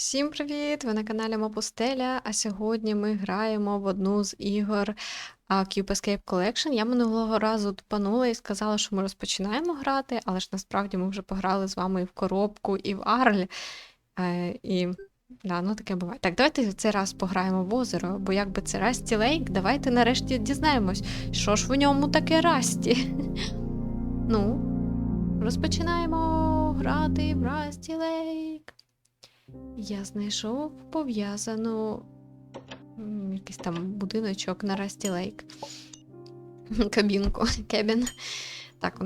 Всім привіт! Ви на каналі Мопустеля. А сьогодні ми граємо в одну з ігор Cube Escape Collection. Я минулого разу тупанула і сказала, що ми розпочинаємо грати, але ж насправді ми вже пограли з вами і в коробку, і в Арль. Е, і да, ну таке буває. Так, давайте в цей раз пограємо в озеро, бо якби це Расті Лейк, давайте нарешті дізнаємось, що ж в ньому таке Расті. Ну, розпочинаємо грати в Расті Лейк. Я знайшов пов'язану якийсь там будиночок на Расті Лейк. Кабінку, кебін. Так,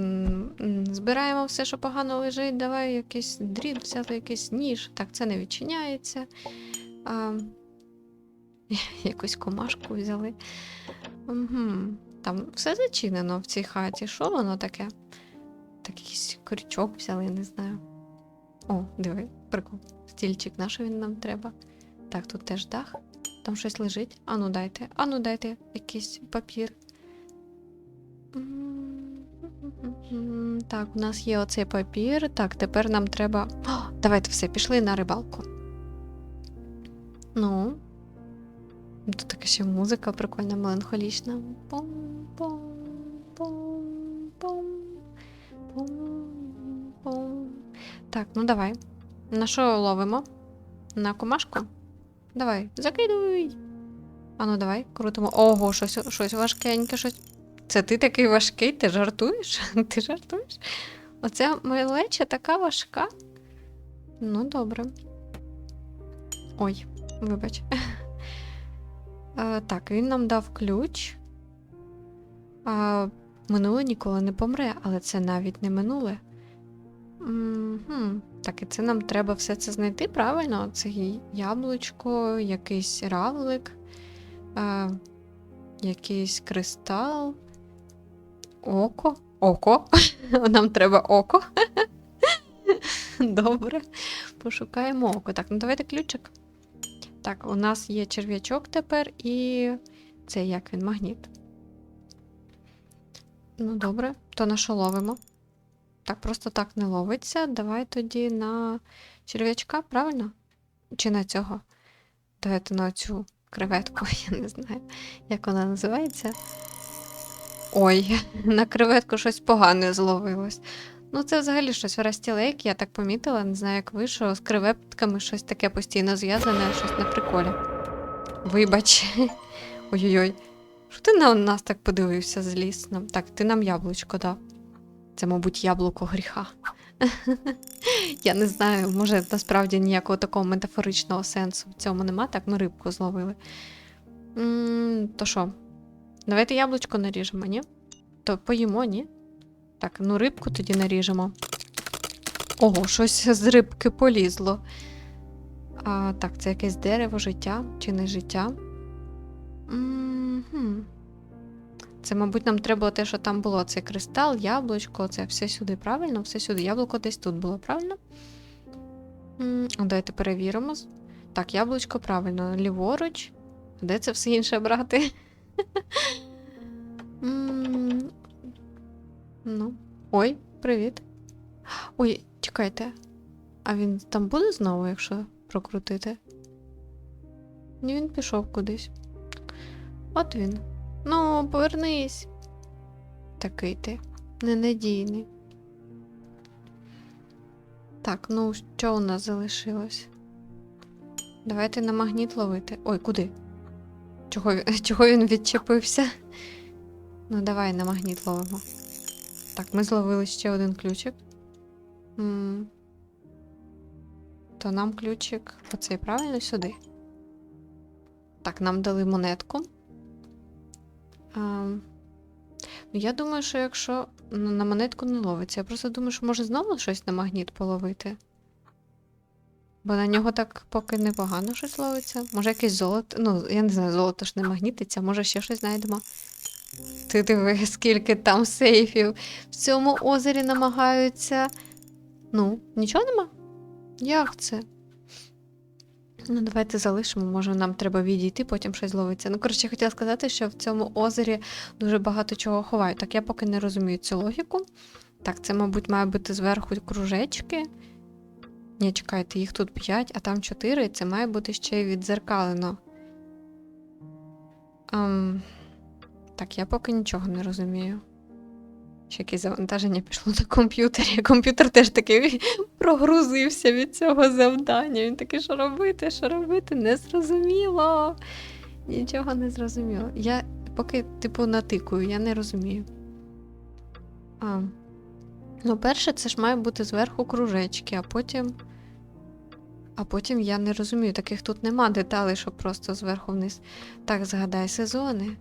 збираємо все, що погано лежить. Давай якийсь дріт взяти, якийсь ніж. Так, це не відчиняється. А, якусь комашку взяли. Угу. Там все зачинено в цій хаті. Що воно таке? Так, якийсь крючок взяли, не знаю. О, диви, прикол. Стільчик, на що він нам треба? Так, тут теж дах. Там щось лежить. Ану, дайте. Ану, дайте якийсь папір. Так, у нас є оцей папір. Так, тепер нам треба. О, давайте все, пішли на рибалку. Ну. Тут така ще музика прикольна, меланхолічна. Пом, пом, пом, пом, пом, пом. Так, ну давай. На що ловимо? На комашку? Давай, закидуй. Ану, давай, крутимо. Ого, щось, щось важкеньке, щось. Це ти такий важкий, ти жартуєш? Ти жартуєш? Оця малеча така важка. Ну, добре. Ой, вибач. Е, так, він нам дав ключ. А, минуле ніколи не помре, але це навіть не минуле. Мгм. Так, і це нам треба все це знайти, правильно? Це яблучко, якийсь равлик, е, якийсь кристал, око. Око. Нам треба око. Добре. Пошукаємо око. Так, ну давайте ключик. Так, у нас є черв'ячок тепер і це як він, магніт. Ну, добре, то на що ловимо? Так, просто так не ловиться. Давай тоді на черв'ячка, правильно? Чи на цього? Давайте на цю креветку, я не знаю, як вона називається. Ой, на креветку щось погане зловилось. Ну, це взагалі щось в Лейк, я так помітила, не знаю, як ви, що з креветками щось таке постійно зв'язане, щось на приколі. Вибач. Ой-ой-ой. Що ти на нас так подивився злісно? Так, ти нам яблучко дав. Це, мабуть, яблуко гріха. Я не знаю, може, насправді ніякого такого метафоричного сенсу в цьому нема, так ми рибку зловили. то що? Давайте яблучко наріжемо, ні? То поїмо, ні? Так, ну рибку тоді наріжемо. Ого, щось з рибки полізло. А, Так, це якесь дерево, життя чи не життя? М-гм. Це, мабуть, нам треба те, що там було. Це кристал, яблучко, це все сюди, правильно? Все сюди. Яблуко десь тут було, правильно? Давайте перевіримо. Так, яблучко правильно. Ліворуч. Де це все інше брати? Ну. Ой, привіт. Ой, чекайте. А він там буде знову, якщо прокрутити? Ні, він пішов кудись. От він. Ну, повернись. Такий ти. Ненадійний. Так, ну що у нас залишилось? Давайте на магніт ловити. Ой, куди? Чого, чого він відчепився? Ну, давай на магніт ловимо. Так, ми зловили ще один ключик. м То нам ключик оцей правильно сюди. Так, нам дали монетку. Ну, я думаю, що якщо ну, на монетку не ловиться, я просто думаю, що може знову щось на магніт половити. Бо на нього так поки непогано щось ловиться. Може якесь золото. Ну, я не знаю, золото ж не магнітиться, може ще щось знайдемо. Ти диви, скільки там сейфів. В цьому озері намагаються. Ну, нічого нема? Як це? Ну, давайте залишимо, може нам треба відійти, потім щось ловиться. Ну, коротше, я хотіла сказати, що в цьому озері дуже багато чого ховають. Так я поки не розумію цю логіку. Так, це, мабуть, має бути зверху кружечки. Ні, чекайте, їх тут 5, а там 4, це має бути ще й відзеркалено. Ем, так, я поки нічого не розумію. Ще якесь завантаження пішло на комп'ютері. Комп'ютер теж такий прогрузився від цього завдання. Він такий, що робити, що робити, не зрозуміло. Нічого не зрозуміло. Я поки, типу, натикую, я не розумію. А. Ну, перше, це ж має бути зверху кружечки, а потім. А потім я не розумію, таких тут нема деталей, щоб просто зверху вниз. Так, згадай сезони.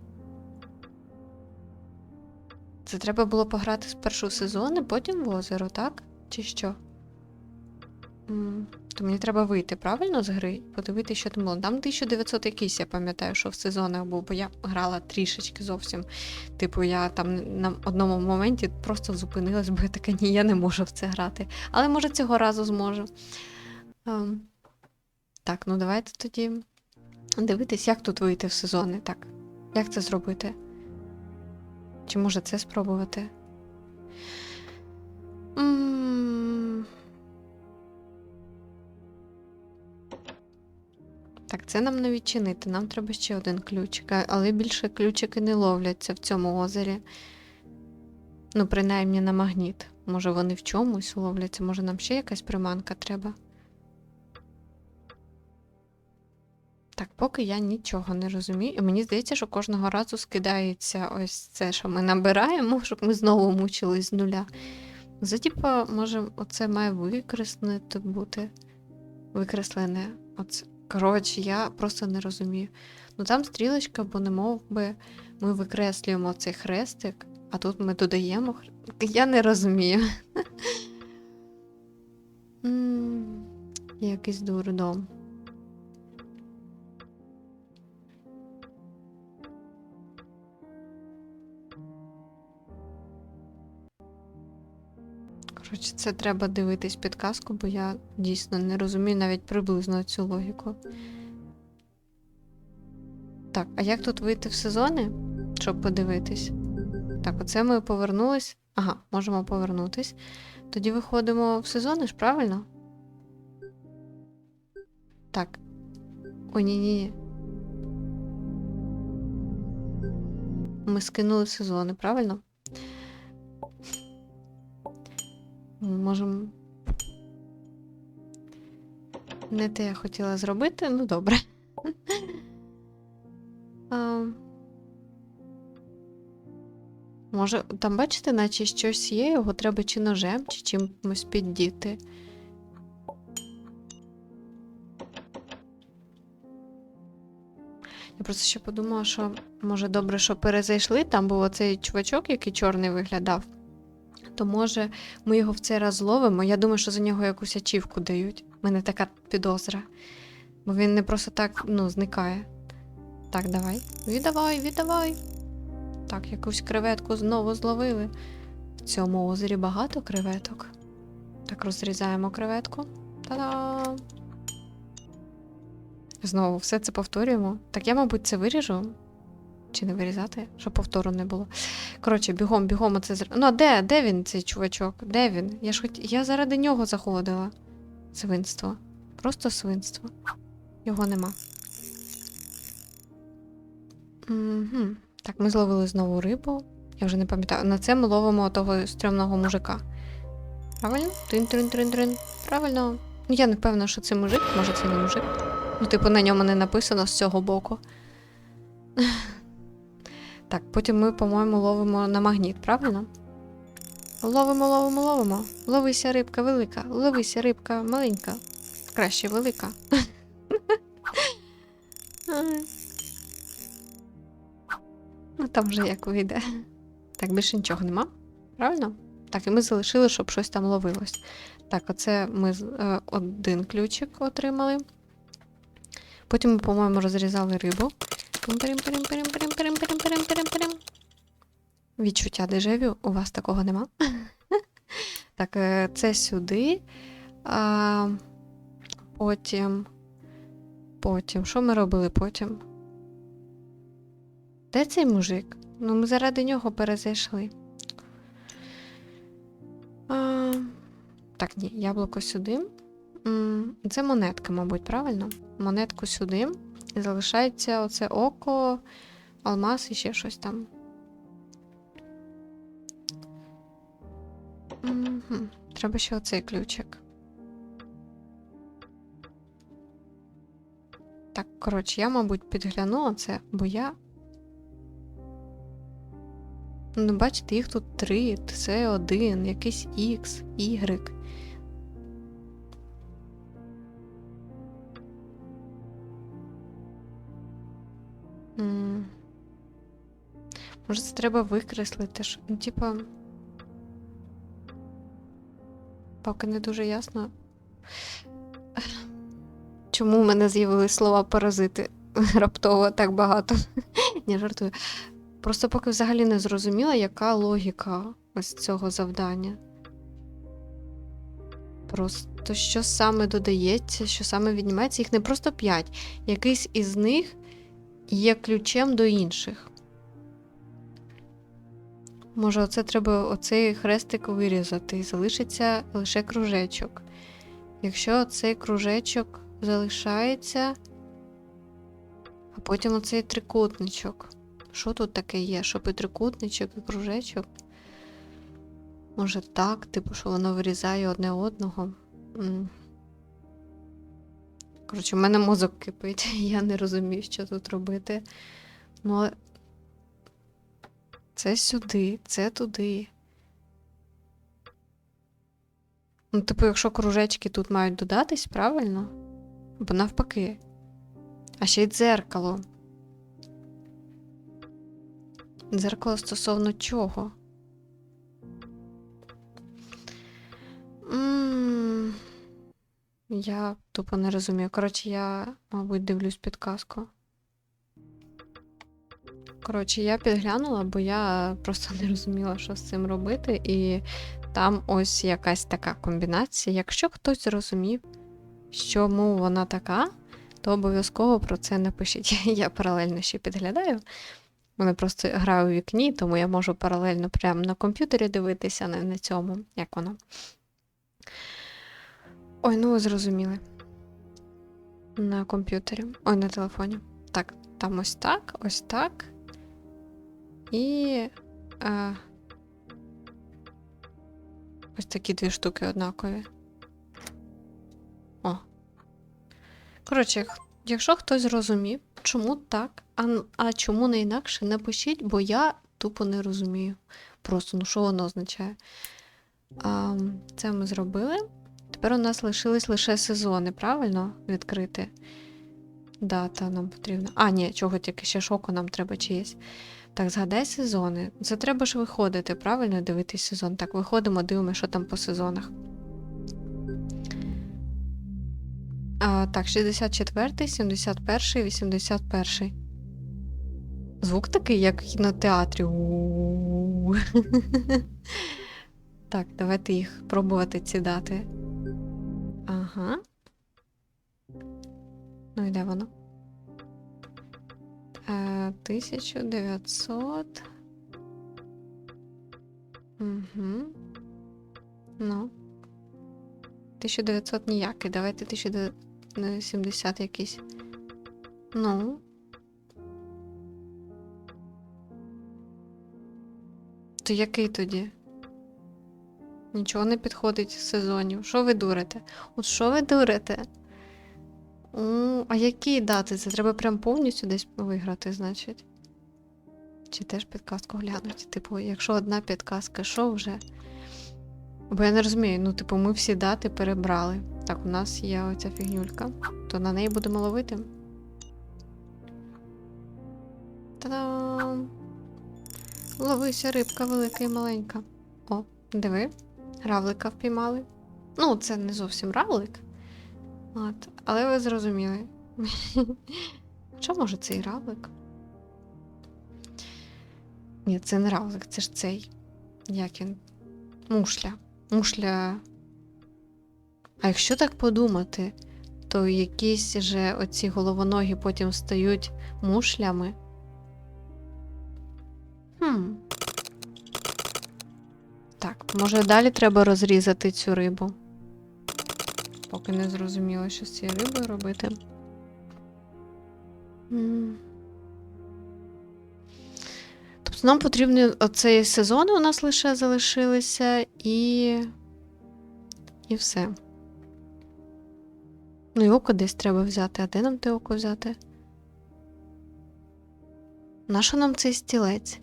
Це треба було пограти спершу в сезони, потім в озеро, так? Чи що? М, То мені треба вийти, правильно, з гри? Подивитися, що там було. Там 1900 якийсь, я пам'ятаю, що в сезонах був, бо я грала трішечки зовсім. Типу, я там на одному моменті просто зупинилась, бо я така, ні, я не можу в це грати. Але може цього разу зможу. Ем, так, ну давайте тоді дивитись, як тут вийти в сезони. Так. Як це зробити? Чи може це спробувати? Так, це нам не відчинити. Нам треба ще один ключик. Але більше ключики не ловляться в цьому озері. Ну, принаймні на магніт. Може, вони в чомусь ловляться, може нам ще якась приманка треба. Так, поки я нічого не розумію. І мені здається, що кожного разу скидається ось це, що ми набираємо, щоб ми знову мучились з нуля. Це, типа, може, оце має викреснути бути. Викреслене. Оце. Коротше, я просто не розумію. Ну там стрілочка, бо не мов би ми викреслюємо цей хрестик, а тут ми додаємо. хр- Я не розумію. Якийсь дурдом. Коротше, це треба дивитись підказку, бо я дійсно не розумію навіть приблизно цю логіку. Так, а як тут вийти в сезони, щоб подивитись? Так, оце ми повернулись. Ага, можемо повернутись. Тоді виходимо в сезони ж, правильно? Так. Ой, ні, ні. Ми скинули сезони, правильно? Можемо. Не те я хотіла зробити, ну добре. А... Може, там, бачите, наче щось є, його треба чи ножем, чи чимось піддіти. Я просто ще подумала, що може добре, що перезайшли. Там був оцей чувачок, який чорний виглядав. То може ми його в цей раз зловимо. Я думаю, що за нього якусь ачівку дають. У мене така підозра. Бо він не просто так ну, зникає. Так, давай. Віддавай, віддавай. Так, якусь креветку знову зловили. В цьому озері багато креветок. Так, розрізаємо креветку. Та-дам! Знову все це повторюємо. Так я, мабуть, це виріжу. Чи не вирізати, щоб повтору не було. Коротше, бігом, бігом оце зр... Ну, а де? Де він, цей чувачок? Де він? Я ж хоч... Я заради нього заходила. Свинство. Просто свинство. Його нема. Угу. Так, ми зловили знову рибу. Я вже не пам'ятаю. На це ми ловимо того стрьомного мужика. Правильно? Трин-трин-трин-трин. Правильно. Ну, я не впевнена, що це мужик, може це не мужик. Ну, типу, на ньому не написано з цього боку. Так, потім ми, по-моєму, ловимо на магніт, правильно? Ловимо, ловимо, ловимо. Ловися рибка велика, ловися рибка маленька. Краще велика. Ну, там вже як вийде. Так, більше нічого нема. Правильно? Так, і ми залишили, щоб щось там ловилось. Так, оце ми е, один ключик отримали. Потім ми, по-моєму, розрізали рибу. Пим-пирим-пирим-пирим-пирим-пирим-пирим-пирим-пирим. Відчуття дежавю, у вас такого нема. так, е, це сюди. Потім. Потім. Що ми робили потім? Де цей мужик? Ну, ми заради нього перезайшли. А, так, ні, яблуко сюди. Це монетка, мабуть, правильно? Монетку сюди. І залишається оце око, алмаз і ще щось там. Мгм. Треба ще оцей ключик. Так, коротше, я, мабуть, підгляну оце, бо я. Ну, бачите, їх тут три. Це один, якийсь X, Y. Може, це треба викреслити. Ну, типа. Поки не дуже ясно. Чому в мене з'явились слова паразити раптово так багато? Ні, жартую. Просто поки взагалі не зрозуміла, яка логіка ось цього завдання. Просто що саме додається, що саме віднімається, їх не просто п'ять. Якийсь із них є ключем до інших. Може, оце треба оцей хрестик вирізати і залишиться лише кружечок. Якщо цей кружечок залишається, а потім оцей трикутничок. Що тут таке є? Щоб і трикутничок, і кружечок? Може так, типу, що воно вирізає одне одного. М. Коротше, в мене мозок кипить, я не розумію, що тут робити. Ну, це сюди, це туди. Ну, типу, якщо кружечки тут мають додатись, правильно? Або навпаки. А ще й дзеркало. Дзеркало стосовно чого? М, Я тупо не розумію. Коротше, я, мабуть, дивлюсь підказку. Коротше, я підглянула, бо я просто не розуміла, що з цим робити. І там ось якась така комбінація. Якщо хтось зрозумів, чому вона така, то обов'язково про це напишіть. Я паралельно ще підглядаю. Вони просто граю у вікні, тому я можу паралельно прямо на комп'ютері дивитися, не на цьому, як воно. Ой, ну ви зрозуміли. На комп'ютері. Ой, на телефоні. Так, там ось так, ось так. І. Е, ось такі дві штуки однакові. О. Коротше, якщо хтось зрозумів, чому так, а, а чому не інакше, напишіть, бо я тупо не розумію. Просто, ну що воно означає? А, це ми зробили. Тепер у нас лишились лише сезони, правильно? Відкрити. Дата нам потрібна. А, ні, чого тільки ще шоку нам треба чиєсь. Так, згадай сезони. Це треба ж виходити, правильно дивитись сезон. Так, виходимо, дивимося, що там по сезонах. А, так, 64, 71, 81. Звук такий, як в кінотеатрі. Так, давайте їх пробувати ці дати. Ага. Ну і де воно? Е, 1900. Угу. Ну. 1900 ніякий. Давайте 1970 якийсь. Ну. То який тоді? Нічого не підходить з сезонів. Що ви дурите? От що ви дурите? У, а які дати? Це треба прям повністю десь виграти, значить. Чи теж підказку глянуть? Типу, якщо одна підказка, що вже? Бо я не розумію, ну, типу, ми всі дати перебрали. Так, у нас є оця фігнюлька. То на неї будемо ловити. Та-дам! Ловися рибка велика і маленька. О, диви, равлика впіймали. Ну, це не зовсім равлик. От, але ви зрозуміли. Що може цей равлик? Ні, це не равлик, це ж цей. Як він? Мушля. Мушля. А якщо так подумати, то якісь же оці головоногі потім стають мушлями. Хм. Може далі треба розрізати цю рибу. поки не зрозуміло, що з цією рибою робити. Тобто нам потрібні оцей сезон у нас лише залишилися і. І все. Ну і око десь треба взяти. А де нам те око взяти? Нащо нам цей стілець?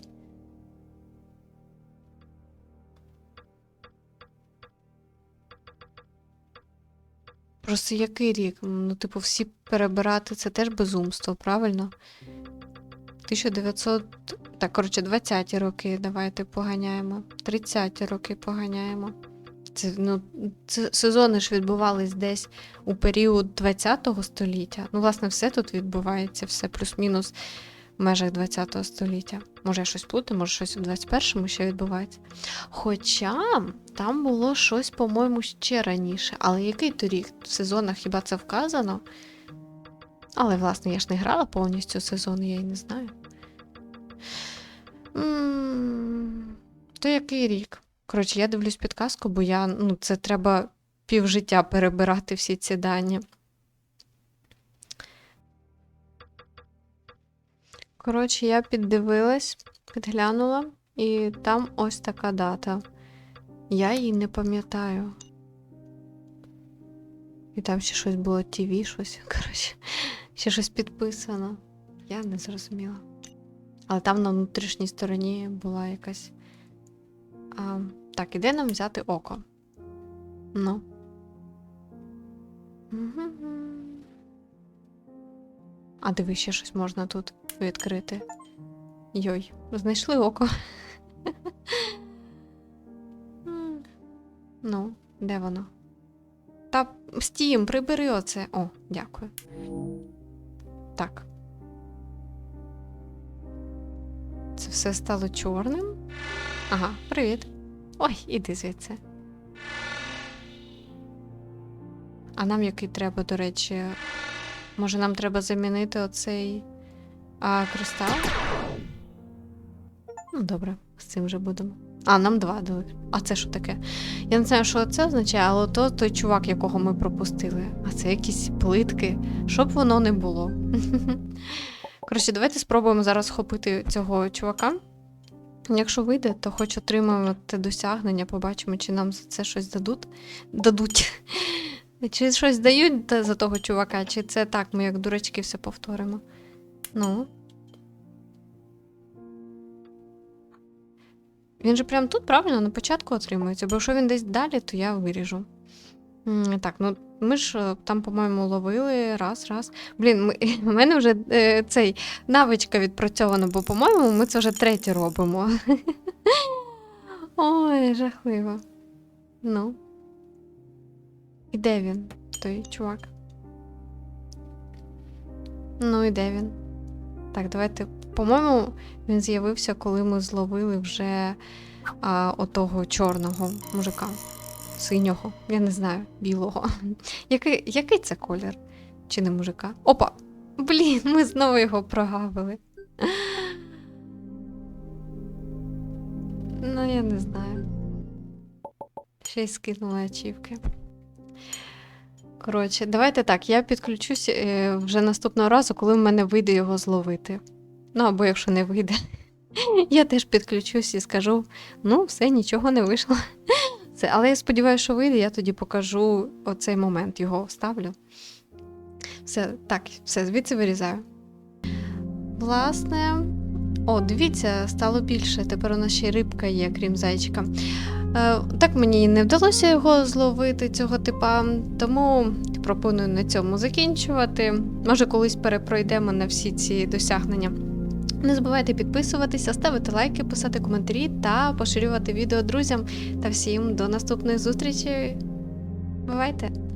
Просто який рік? Ну, типу, всі перебирати це теж безумство, правильно? 1900. Так, коротше, 20-ті роки давайте поганяємо. 30-ті роки поганяємо. Це, ну, це, сезони ж відбувались десь у період 20-го століття. Ну, власне, все тут відбувається, все плюс-мінус межах 20-го століття. Може, я щось плутаю, може, щось у 21-му ще відбувається. Хоча там було щось, по-моєму, ще раніше. Але який то рік? В сезонах хіба це вказано? Але, власне, я ж не грала повністю сезон, я й не знаю. М, То який рік? Коротше, я дивлюсь підказку, бо я, ну, це треба півжиття перебирати всі ці дані. Коротше, я піддивилась, підглянула, і там ось така дата. Я її не пам'ятаю. І там ще щось було ТВ, щось, коротше, ще щось підписано. Я не зрозуміла. Але там на внутрішній стороні була якась. А, так, іде нам взяти око. Ну. Мгм. А диви, ще щось можна тут відкрити. Йой, знайшли око. Ну, де воно? Та стім, прибери оце. О, дякую. Так. Це все стало чорним. Ага, привіт. Ой, іди звідси. А нам який треба, до речі. Може, нам треба замінити оцей а, кристал? Ну, добре, з цим вже будемо. А, нам два дали. А це що таке? Я не знаю, що це означає, але то той чувак, якого ми пропустили. А це якісь плитки. Щоб воно не було. Коротше, давайте спробуємо зараз схопити цього чувака. Якщо вийде, то хоч отримаємо те досягнення, побачимо, чи нам за це щось дадуть. Дадуть. Чи щось дають за того чувака, чи це так, ми як дурачки все повторимо. Ну. Він же прямо тут правильно на початку отримується, бо якщо він десь далі, то я виріжу. Так, ну ми ж е, там, по-моєму, ловили раз, раз. Блін, ми, в мене вже е, цей навичка відпрацьована, бо, по-моєму, ми це вже третє робимо. Ой, жахливо. Ну. І де він, той чувак? Ну, і де він? Так, давайте. По-моєму, він з'явився, коли ми зловили вже а, отого чорного мужика. Синього, я не знаю, білого. Який, який це колір? Чи не мужика? Опа! Блін, ми знову його прогавили. Ну, я не знаю. Ще й скинула ачівки. Коротше, давайте так, я підключусь е, вже наступного разу, коли в мене вийде його зловити. Ну, або якщо не вийде, я теж підключусь і скажу: ну, все, нічого не вийшло. Це, але я сподіваюся, що вийде, я тоді покажу оцей момент, його вставлю. Все, так, все, звідси вирізаю. Власне. О, дивіться, стало більше. Тепер у нас ще рибка є, крім зайчика. Е, так мені не вдалося його зловити, цього типа, тому пропоную на цьому закінчувати. Може, колись перепройдемо на всі ці досягнення. Не забувайте підписуватися, ставити лайки, писати коментарі та поширювати відео друзям та всім до наступної зустрічі. Бувайте!